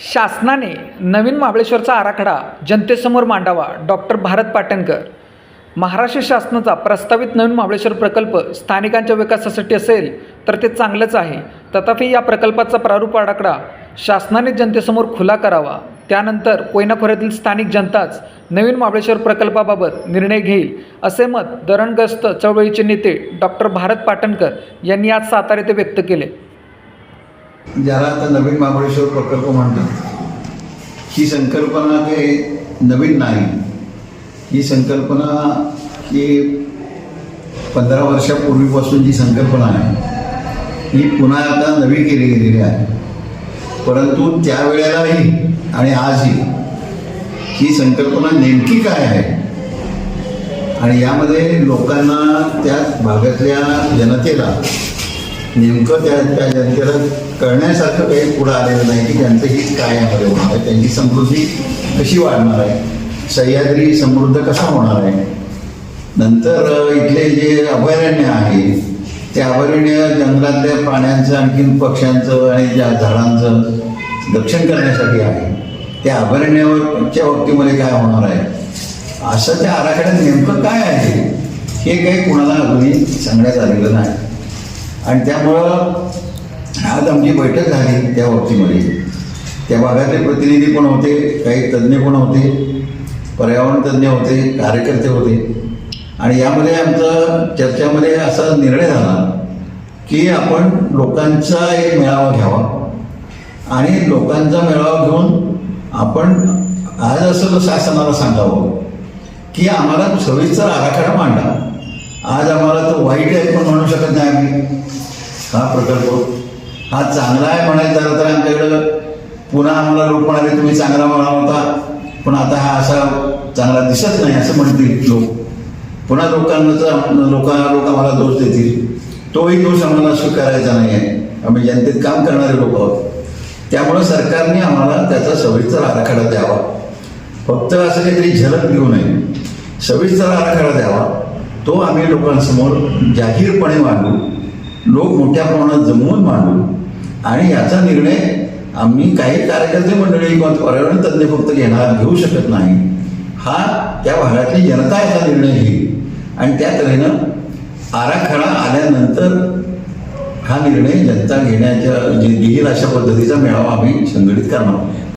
शासनाने नवीन महाबळेश्वरचा आराखडा जनतेसमोर मांडावा. डॉक्टर भारत पाटणकर. महाराष्ट्र शासनाचा प्रस्तावित नवीन महाबळेश्वर प्रकल्प स्थानिकांच्या विकासासाठी असेल तर ते चांगलंच आहे. तथापि या प्रकल्पाचा प्रारूप आराखडा शासनाने जनतेसमोर खुला करावा. त्यानंतर कोयना खोऱ्यातील स्थानिक जनताच नवीन महाबळेश्वर प्रकल्पाबाबत निर्णय घेईल असे मत धरणग्रस्त चळवळीचे नेते डॉक्टर भारत पाटणकर यांनी आज सातारा येथे व्यक्त केले. ज्याला आता नवीन महाबळेश्वर प्रकल्प म्हणतात. ही संकल्पना काही नवीन नाही. ही संकल्पना ही पंधरा वर्षापूर्वीपासून जी संकल्पना आहे ही पुन्हा आता नवी केली गेलेली आहे. परंतु त्यावेळेलाही आणि आजही ही संकल्पना नेमकी काय आहे? आणि यामध्ये लोकांना त्या भागातल्या जनतेला नेमकं त्या त्या जनतेला कळण्यासारखं काही पुढं आलेलं नाही की त्यांचं हित काय होणार आहे त्यांची समृद्धी कशी वाढणार आहे? सह्याद्री समृद्ध कसा होणार आहे? नंतर इथले जे अभयारण्य आहे ते अभयारण्य जंगलातल्या प्राण्यांचं आणखीन पक्ष्यांचं आणि ज्या झाडांचं रक्षण करण्यासाठी आहे त्या अभयारण्यावरच्या बाबतीमध्ये काय होणार आहे? असं त्या आराखड्यात नेमकं काय आहे? हे काही कुणाला अजूनही सांगण्यात आलेलं नाही. आणि त्यामुळं आज आमची बैठक झाली त्या बाबतीमध्ये. त्या भागातले प्रतिनिधी पण होते काही तज्ज्ञ पण होते पर्यावरण तज्ज्ञ होते कार्यकर्ते होते. आणि यामध्ये आमचा चर्चामध्ये असा निर्णय झाला की आपण लोकांचा एक मेळावा घ्यावा. आणि लोकांचा मेळावा घेऊन आपण आज असं शासनाला सांगावं की आम्हाला सविस्तर आराखडा मांडा. आज आम्हाला तो वाईट आहे पण म्हणू शकत नाही आम्ही. हा प्रकल्प. हा चांगला आहे म्हणायचं झालं तर आमच्याकडं पुन्हा आम्हाला लोक म्हणाले तुम्ही चांगला म्हणा होता. पण आता हा असा चांगला दिसत नाही असं म्हणतील लोक. पुन्हा लोकांना लोक लोक आम्हाला दोष देतील. तोही दोष आम्हाला स्वीकारायचा नाही आहे. आम्ही जनतेत काम करणारे लोक आहोत. त्यामुळं सरकारने आम्हाला त्याचा सविस्तर आराखडा द्यावा. फक्त असं काहीतरी झलक देऊ नये. सविस्तर आराखडा द्यावा. तो आम्ही लोकांसमोर जाहीरपणे मांडू लोक मोठ्या प्रमाणात जमवून मांडू आणि याचा निर्णय आम्ही काही कार्यकर्ते मंडळी किंवा पर्यावरण तज्ज्ञ फक्त घेणार घेऊ शकत नाही. हा त्या भागातली जनता याचा निर्णय घेईल. आणि त्या तऱ्हेनं आराखडा आल्यानंतर हा निर्णय जनता घेण्याच्या घेईल अशा पद्धतीचा मेळावा आम्ही संघटित करणार आहोत.